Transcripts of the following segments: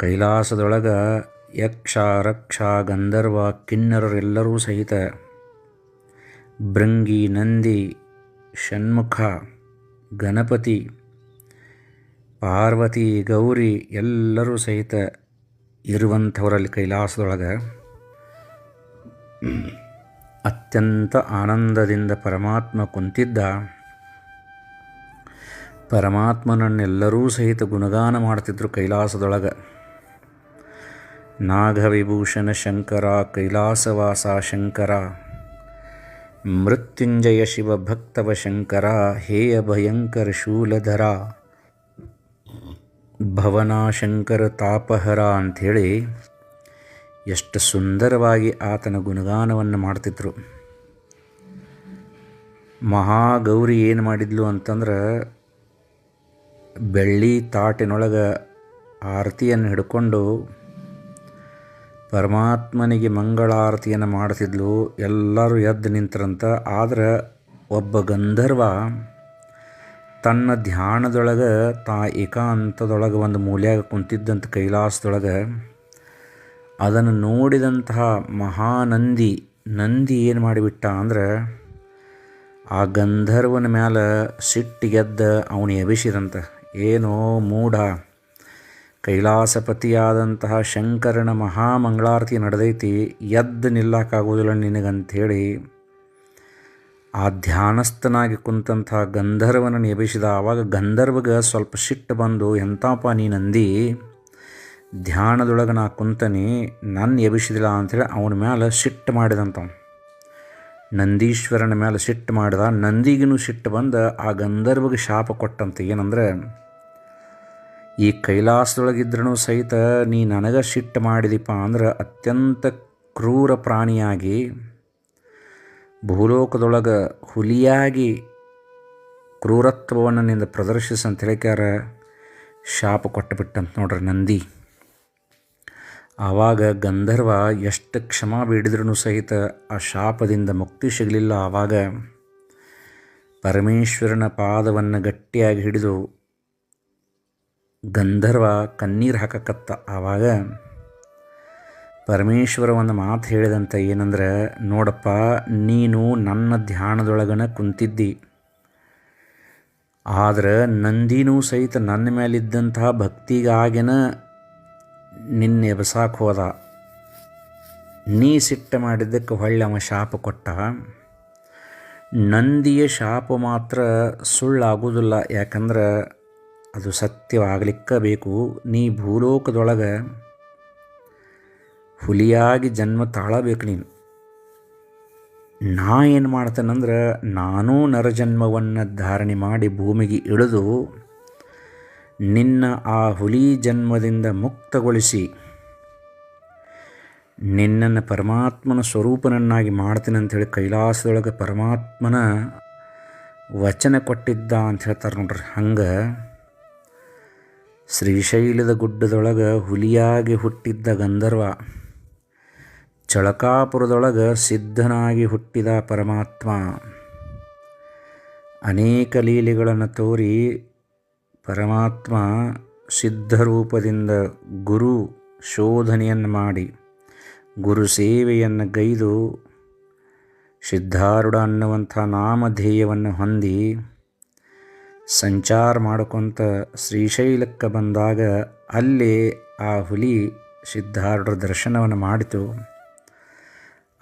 ಕೈಲಾಸದೊಳಗೆ ಯಕ್ಷ ರಕ್ಷ ಗಂಧರ್ವ ಕಿನ್ನರರೆಲ್ಲರೂ ಸಹಿತ ಭೃಂಗಿ ನಂದಿ ಷಣ್ಮುಖ ಗಣಪತಿ ಪಾರ್ವತಿ ಗೌರಿ ಎಲ್ಲರೂ ಸಹಿತ ಇರುವಂಥವರಲ್ಲಿ ಕೈಲಾಸದೊಳಗೆ ಅತ್ಯಂತ ಆನಂದದಿಂದ ಪರಮಾತ್ಮ ಕುಂತಿದ್ದ ಪರಮಾತ್ಮನನ್ನೆಲ್ಲರೂ ಸಹಿತ ಗುಣಗಾನ ಮಾಡ್ತಿದ್ರು ಕೈಲಾಸದೊಳಗೆ. ನಾಗವಿಭೂಷಣ ಶಂಕರ, ಕೈಲಾಸವಾಸ ಶಂಕರ, ಮೃತ್ಯುಂಜಯ ಶಿವ ಭಕ್ತವ ಶಂಕರ, ಹೇಯ ಭಯಂಕರ ಶೂಲಧರ ಭವನಾಶಂಕರ ತಾಪಹರ ಅಂಥೇಳಿ ಎಷ್ಟು ಸುಂದರವಾಗಿ ಆತನ ಗುಣಗಾನವನ್ನು ಮಾಡ್ತಿದ್ರು. ಮಹಾಗೌರಿ ಏನು ಮಾಡಿದ್ಲು ಅಂತಂದ್ರೆ ಬೆಳ್ಳಿ ತಾಟಿನೊಳಗೆ ಆರತಿಯನ್ನು ಹಿಡ್ಕೊಂಡು ಪರಮಾತ್ಮನಿಗೆ ಮಂಗಳಾರತಿಯನ್ನು ಮಾಡಿಸಿದ್ಲು, ಎಲ್ಲರೂ ಎದ್ದು ನಿಂತರಂತ. ಆದ್ರೆ ಒಬ್ಬ ಗಂಧರ್ವ ತನ್ನ ಧ್ಯಾನದೊಳಗೆ ತಾ ಏಕಾಂತದೊಳಗೆ ಒಂದು ಮೂಲ್ಯಾಗ ಕುಂತಿದ್ದಂಥ ಕೈಲಾಸದೊಳಗೆ ಅದನ್ನು ನೋಡಿದಂತಹ ಮಹಾನಂದಿ, ನಂದಿ ಏನು ಮಾಡಿಬಿಟ್ಟ ಅಂದ್ರೆ, ಆ ಗಂಧರ್ವನ ಮ್ಯಾಲೆ ಸಿಟ್ಟಿಗೆದ್ದ ಅವನು ಎಬಿಸಿದಂತ ಏನೋ ಮೂಢ. ಕೈಲಾಸಪತಿಯಾದಂತಹ ಶಂಕರನ ಮಹಾಮಂಗಳಾರತಿ ನಡೆದೈತಿ, ಎದ್ದು ನಿಲ್ಲಕ್ಕಾಗೋದಿಲ್ಲ ನಿನಗಂಥೇಳಿ. ಆ ಧ್ಯಾನಸ್ಥನಾಗಿ ಕುಂತಹ ಗಂಧರ್ವನನ್ನು ಎಬಿಸಿದ ಆವಾಗ ಗಂಧರ್ವಗೆ ಸ್ವಲ್ಪ ಸಿಟ್ಟು ಬಂದು ಎಂತಪ್ಪ ನೀ ನಂದಿ, ಧ್ಯಾನದೊಳಗೆ ನಾ ಕುಂತನಿ ನನ್ನ ಎಬಿಸಿದಿಲ್ಲ ಅಂಥೇಳಿ ಅವನ ಮ್ಯಾಲೆ ಸಿಟ್ಟು ಮಾಡಿದಂತ ನಂದೀಶ್ವರನ ಮೇಲೆ ಸಿಟ್ಟು ಮಾಡಿದ ನಂದಿಗೂ ಸಿಟ್ಟು ಬಂದು ಆ ಗಂಧರ್ವಗೆ ಶಾಪ ಕೊಟ್ಟಂತ ಏನಂದ್ರೆ ಈ ಕೈಲಾಸದೊಳಗಿದ್ರೂ ಸಹಿತ ನೀ ನನಗೆ ಶಿಟ್ ಮಾಡಿದಿಪ್ಪ ಅಂದ್ರೆ ಅತ್ಯಂತ ಕ್ರೂರ ಪ್ರಾಣಿಯಾಗಿ, ಭೂಲೋಕದೊಳಗೆ ಹುಲಿಯಾಗಿ ಕ್ರೂರತ್ವವನ್ನು ನಿಂದ ಪ್ರದರ್ಶಿಸ ಅಂತ ಹೇಳಿಕ್ಯಾರ ಶಾಪ ಕೊಟ್ಟುಬಿಟ್ಟಂತ ನೋಡ್ರಿ ನಂದಿ. ಆವಾಗ ಗಂಧರ್ವ ಎಷ್ಟು ಕ್ಷಮ ಬೇಡಿದ್ರೂ ಸಹಿತ ಆ ಶಾಪದಿಂದ ಮುಕ್ತಿ ಸಿಗಲಿಲ್ಲ ಆವಾಗ. ಪರಮೇಶ್ವರನ ಪಾದವನ್ನು ಗಟ್ಟಿಯಾಗಿ ಹಿಡಿದು ಗಂಧರ್ವ ಕಣ್ಣೀರು ಹಾಕಕತ್ತ ಆವಾಗ ಪರಮೇಶ್ವರ ಒಂದು ಮಾತು ಹೇಳಿದಂಥ ಏನಂದ್ರೆ, ನೋಡಪ್ಪ, ನೀನು ನನ್ನ ಧ್ಯಾನದೊಳಗನ ಕುಂತಿದ್ದಿ. ಆದ್ರೆ ನಂದಿನೂ ಸಹಿತ ನನ್ನ ಮೇಲಿದ್ದಂತಹ ಭಕ್ತಿಗಾಗಿನ ನಿನ್ನೆ ಎಬಸಾಕ್ ಹೋದ. ನೀ ಸಿಟ್ಟ ಮಾಡಿದ್ದಕ್ಕೆ ಹೊಳ್ಳೆ ಅವ ಶಾಪ ಕೊಟ್ಟ. ನಂದಿಯ ಶಾಪ ಮಾತ್ರ ಸುಳ್ಳಾಗೋದಿಲ್ಲ, ಯಾಕಂದ್ರೆ ಅದು ಸತ್ಯವಾಗಲಿಕ್ಕ ಬೇಕು. ನೀ ಭೂಲೋಕದೊಳಗೆ ಹುಲಿಯಾಗಿ ಜನ್ಮ ತಾಳಬೇಕು ನೀನು. ನಾ ಏನು ಮಾಡ್ತೇನೆಂದ್ರೆ, ನಾನೂ ನರಜನ್ಮವನ್ನು ಧಾರಣೆ ಮಾಡಿ ಭೂಮಿಗೆ ಇಳಿದು ನಿನ್ನ ಆ ಹುಲಿ ಜನ್ಮದಿಂದ ಮುಕ್ತಗೊಳಿಸಿ ನಿನ್ನನ್ನು ಪರಮಾತ್ಮನ ಸ್ವರೂಪನನ್ನಾಗಿ ಮಾಡ್ತೀನಿ ಅಂಥೇಳಿ ಕೈಲಾಸದೊಳಗೆ ಪರಮಾತ್ಮನ ವಚನ ಕೊಟ್ಟಿದ್ದ ಅಂತ ಹೇಳ್ತಾರೆ ನೋಡ್ರಿ. ಹಂಗೆ ಶ್ರೀಶೈಲದ ಗುಡ್ಡದೊಳಗೆ ಹುಲಿಯಾಗಿ ಹುಟ್ಟಿದ್ದ ಗಂಧರ್ವ, ಚಳಕಾಪುರದೊಳಗೆ ಸಿದ್ಧನಾಗಿ ಹುಟ್ಟಿದ ಪರಮಾತ್ಮ. ಅನೇಕ ಲೀಲೆಗಳನ್ನು ತೋರಿ ಪರಮಾತ್ಮ ಸಿದ್ಧರೂಪದಿಂದ ಗುರು ಶೋಧನೆಯನ್ನು ಮಾಡಿ, ಗುರು ಸೇವೆಯನ್ನು ಗೈದು, ಸಿದ್ಧಾರೂಢ ಅನ್ನುವಂಥ ನಾಮಧೇಯವನ್ನು ಹೊಂದಿ ಸಂಚಾರ ಮಾಡ್ಕೊತ ಶ್ರೀಶೈಲಕ್ಕೆ ಬಂದಾಗ ಅಲ್ಲಿ ಆ ಹುಲಿ ಸಿದ್ಧಾರೂಢರ ದರ್ಶನವನ್ನು ಮಾಡಿತು.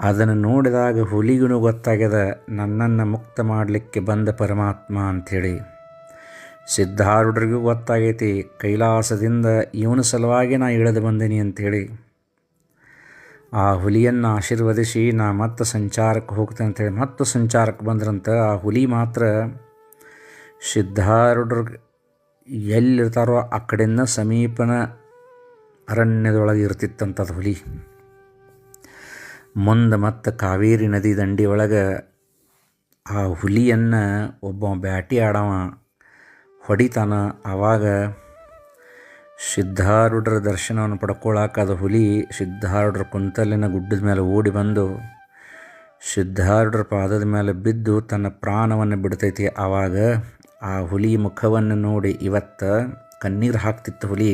ಅದನ್ನು ನೋಡಿದಾಗ ಹುಲಿಗೂ ಗೊತ್ತಾಗ್ಯದ, ನನ್ನನ್ನು ಮುಕ್ತ ಮಾಡಲಿಕ್ಕೆ ಬಂದ ಪರಮಾತ್ಮ ಅಂಥೇಳಿ. ಸಿದ್ಧಾರೂಢರಿಗೂ ಗೊತ್ತಾಗೈತಿ, ಕೈಲಾಸದಿಂದ ಇವನ ಸಲುವಾಗಿ ನಾ ಇಳಿದು ಬಂದೀನಿ ಅಂಥೇಳಿ. ಆ ಹುಲಿಯನ್ನು ಆಶೀರ್ವದಿಸಿ ನಾ ಮತ್ತೆ ಸಂಚಾರಕ್ಕೆ ಹೋಗ್ತೇನೆ ಅಂಥೇಳಿ, ಮತ್ತೆ ಸಂಚಾರಕ್ಕೆ ಬಂದ್ರಂತ ಆ ಹುಲಿ ಮಾತ್ರ ಸಿದ್ಧಾರೂಢರು ಎಲ್ಲಿರ್ತಾರೋ ಆ ಕಡೆಯಿಂದ ಸಮೀಪನ ಅರಣ್ಯದೊಳಗೆ ಇರ್ತಿತ್ತಂಥದ್ದು ಹುಲಿ. ಮುಂದೆ ಮತ್ತು ಕಾವೇರಿ ನದಿ ದಂಡಿ ಒಳಗೆ ಆ ಹುಲಿಯನ್ನು ಒಬ್ಬ ಬ್ಯಾಟಿ ಆಡವ ಹೊಡಿತಾನ. ಆವಾಗ ಸಿದ್ಧಾರೂಢರ ದರ್ಶನವನ್ನು ಪಡ್ಕೊಳ್ಳಾಕ ಅದು ಹುಲಿ ಸಿದ್ಧಾರೂಢರ ಕುಂತಲಿನ ಗುಡ್ಡದ ಮೇಲೆ ಓಡಿ ಬಂದು ಸಿದ್ಧಾರೂಢರ ಪಾದದ ಮೇಲೆ ಬಿದ್ದು ತನ್ನ ಪ್ರಾಣವನ್ನು ಬಿಡ್ತೈತಿ. ಆವಾಗ ಆ ಹುಲಿ ಮುಖವನ್ನು ನೋಡಿ ಇವತ್ತು ಕಣ್ಣೀರು ಹಾಕ್ತಿತ್ತು ಹುಲಿ.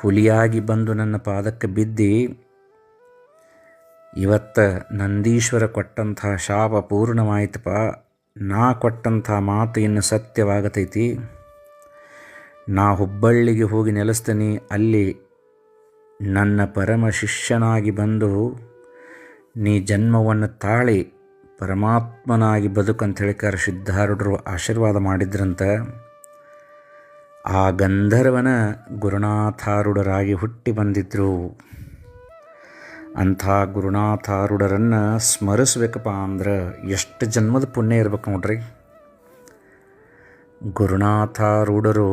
ಹುಲಿಯಾಗಿ ಬಂದು ನನ್ನ ಪಾದಕ್ಕೆ ಬಿದ್ದಿ, ಇವತ್ತು ನಂದೀಶ್ವರ ಕೊಟ್ಟಂಥ ಶಾಪ ಪೂರ್ಣವಾಯಿತಪ್ಪ. ನಾ ಕೊಟ್ಟಂಥ ಮಾತು ಇನ್ನು ಸತ್ಯವಾಗತೈತಿ. ನಾ ಹುಬ್ಬಳ್ಳಿಗೆ ಹೋಗಿ ನೆಲೆಸ್ತೀನಿ, ಅಲ್ಲಿ ನನ್ನ ಪರಮ ಶಿಷ್ಯನಾಗಿ ಬಂದು ನೀ ಜನ್ಮವನ್ನು ತಾಳಿ ಪರಮಾತ್ಮನಾಗಿ ಬದುಕಂತ ಹೇಳಿಕಾರ ಸಿದ್ಧಾರೂಢರು ಆಶೀರ್ವಾದ ಮಾಡಿದ್ರಂತ, ಆ ಗಂಧರ್ವನ ಗುರುನಾಥಾರೂಢರಾಗಿ ಹುಟ್ಟಿ ಬಂದಿದ್ದರು ಅಂಥ ಗುರುನಾಥಾರೂಢರನ್ನು ಸ್ಮರಿಸ್ಬೇಕಪ್ಪ ಅಂದ್ರೆ ಎಷ್ಟು ಜನ್ಮದ ಪುಣ್ಯ ಇರ್ಬೇಕು ನೋಡ್ರಿ. ಗುರುನಾಥಾರೂಢರು